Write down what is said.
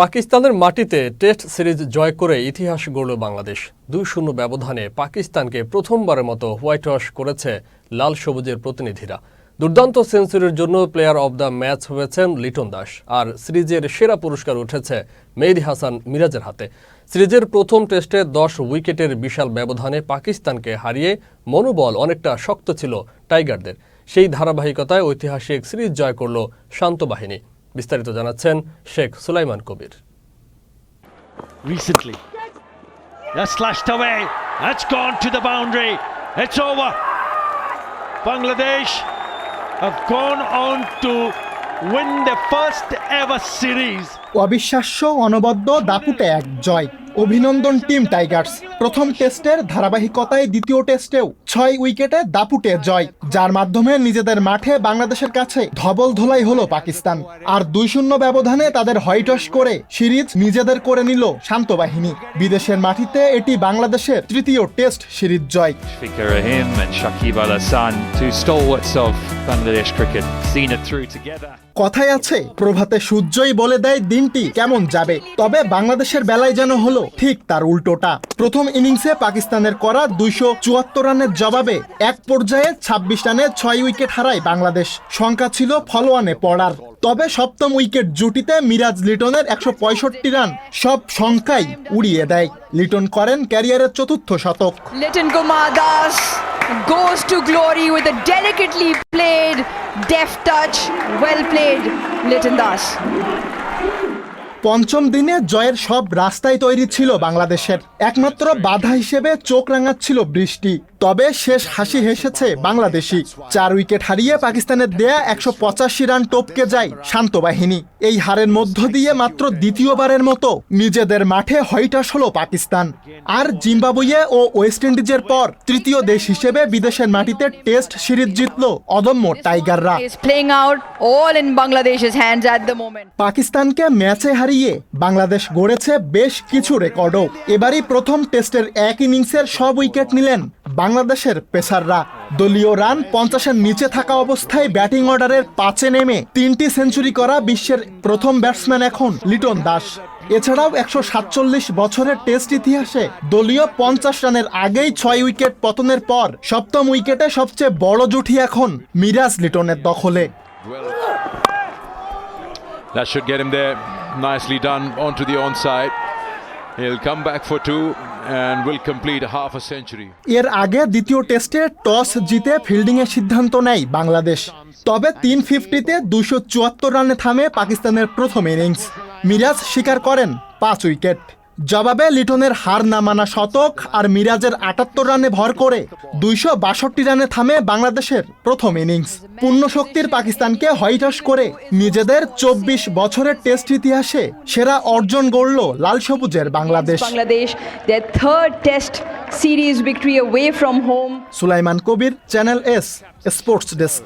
পাকিস্তানের মাটিতে test series জয় করে ইতিহাস গড়ল বাংলাদেশ। দুই শূন্য ব্যবধানে পাকিস্তানকে প্রথমবারের মতো হোয়াইট ওয়াশ করেছে লাল সবুজের প্রতিনিধিরা। দুর্দান্ত সেঞ্চুরির জন্য প্লেয়ার অব দ্য ম্যাচ হয়েছেন লিটন দাস, আর সিরিজের সেরা পুরস্কার উঠেছে মেহেদি হাসান মিরাজের হাতে। সিরিজের প্রথম টেস্টে দশ উইকেটের বিশাল ব্যবধানে পাকিস্তানকে হারিয়ে মনোবল অনেকটা শক্ত ছিল টাইগারদের। সেই ধারাবাহিকতায় ঐতিহাসিক সিরিজ জয় করল শান্ত বাহিনী। বিস্তারিত জানাচ্ছেন শেখ সুলাইমান কবির recently. That's slashed away. That's gone to the boundary. It's over. Bangladesh have gone on to win the first ever series. অবিশ্বাস্য অনবদ্য দাপুটে এক জয় অভিনন্দন টিম টাইগার্স। প্রথম টেস্টের ধারাবাহিকতায় দ্বিতীয় টেস্টেও ছয় উইকেটে দাপুটে জয়, যার মাধ্যমে নিজেদের মাঠে বাংলাদেশের কাছে ধবল ধোলাই হলো পাকিস্তান। আর দুই শূন্য ব্যবধানে তাদের হোয়াইটস করে সিরিজ নিজেদের করে নিল শান্ত বাহিনী। বিদেশের মাটিতে এটি বাংলাদেশের তৃতীয় টেস্ট সিরিজ জয়। Cricket, seen it through together. কথায় আছে প্রভাতে সূর্যই বলে দেয় দিনটি কেমন যাবে। তবে বাংলাদেশের বেলায় যেন হলো ঠিক তার উল্টোটা। প্রথম ইনিংসে পাকিস্তানের করা দুইশো চুয়াত্তর রানের জবাবে এক পর্যায়ে ২৬ রানে ছয় উইকেট হারায় বাংলাদেশ। সংখ্যা ছিল ফলোয়ানে পড়ার। তবে সপ্তম উইকেট জুটিতে মিরাজ লিটনের একশো পঁয়ষট্টি রান সব সংখ্যাই উড়িয়ে দেয়। লিটন করেন ক্যারিয়ারের চতুর্থ শতক। Liton Kumar Das goes to glory with a delicately played, deft touch. Well played, Liton Das. পঞ্চম দিনে জয়ের সব রাস্তাই তৈরি ছিল বাংলাদেশের। একমাত্র বাধা হিসেবে চোখ রাঙাচ্ছিল বৃষ্টি। তবে শেষ হাসি হেসেছে বাংলাদেশি। চার উইকেট হারিয়ে পাকিস্তানের দেয়া একশো পঁচাশি রান টপকে যায় শান্ত বাহিনী। এই হারের মধ্য দিয়ে মাত্র দ্বিতীয়বারের মতো নিজেদের মাঠে হইটাস হলো পাকিস্তান। আর জিম্বাবুয়ে ও ওয়েস্ট ইন্ডিজের পর তৃতীয় দেশ হিসেবে বিদেশের মাটিতে টেস্ট সিরিজ জিতল অদম্য টাইগাররা. পাকিস্তানকে ম্যাচে হারিয়ে বাংলাদেশ গড়েছে বেশ কিছু রেকর্ডও। এবারই প্রথম টেস্টের এক ইনিংসের সব উইকেট নিলেন বাংলাদেশের পেসাররা। দলীয় রান পঞ্চাশের নিচে থাকা অবস্থায় ব্যাটিং অর্ডারের পাঁচে নেমে তিনটি সেঞ্চুরি করা বিশ্বের প্রথম ব্যাটসম্যান এখন লিটন দাস। এছাড়াও একশো সাতচল্লিশ বছরের টেস্ট ইতিহাসে দলীয় পঞ্চাশ রানের আগেই ছয় উইকেট পতনের পর সপ্তম উইকেটে সবচেয়ে বড় জুটি এখন মিরাজ লিটনের দখলে। That should get him there. Nicely done onto the onside. He'll come back for two and will complete half a century. এর আগে দ্বিতীয় টেস্টে টস জিতে ফিল্ডিংয়ের সিদ্ধান্ত নেয় বাংলাদেশ তবে তিন ফিফটিতে দুশো চুয়াত্তর রানে থামে পাকিস্তানের প্রথম ইনিংস মিরাজ স্বীকার করেন, পাঁচ উইকেট জবাবে লিটনের হার না মানা শতক আর মিরাজের আটাত্তর রানে ভর করে দুইশো বাষট্টি রানে থামে বাংলাদেশের প্রথম ইনিংস। পূর্ণ শক্তির পাকিস্তানকে হোয়াইটস করে নিজেদের চব্বিশ বছরের টেস্ট ইতিহাসে সেরা অর্জন গড়ল লাল সবুজের Bangladesh. Test series victory away from home. Sulaiman Kabir channel S sports desk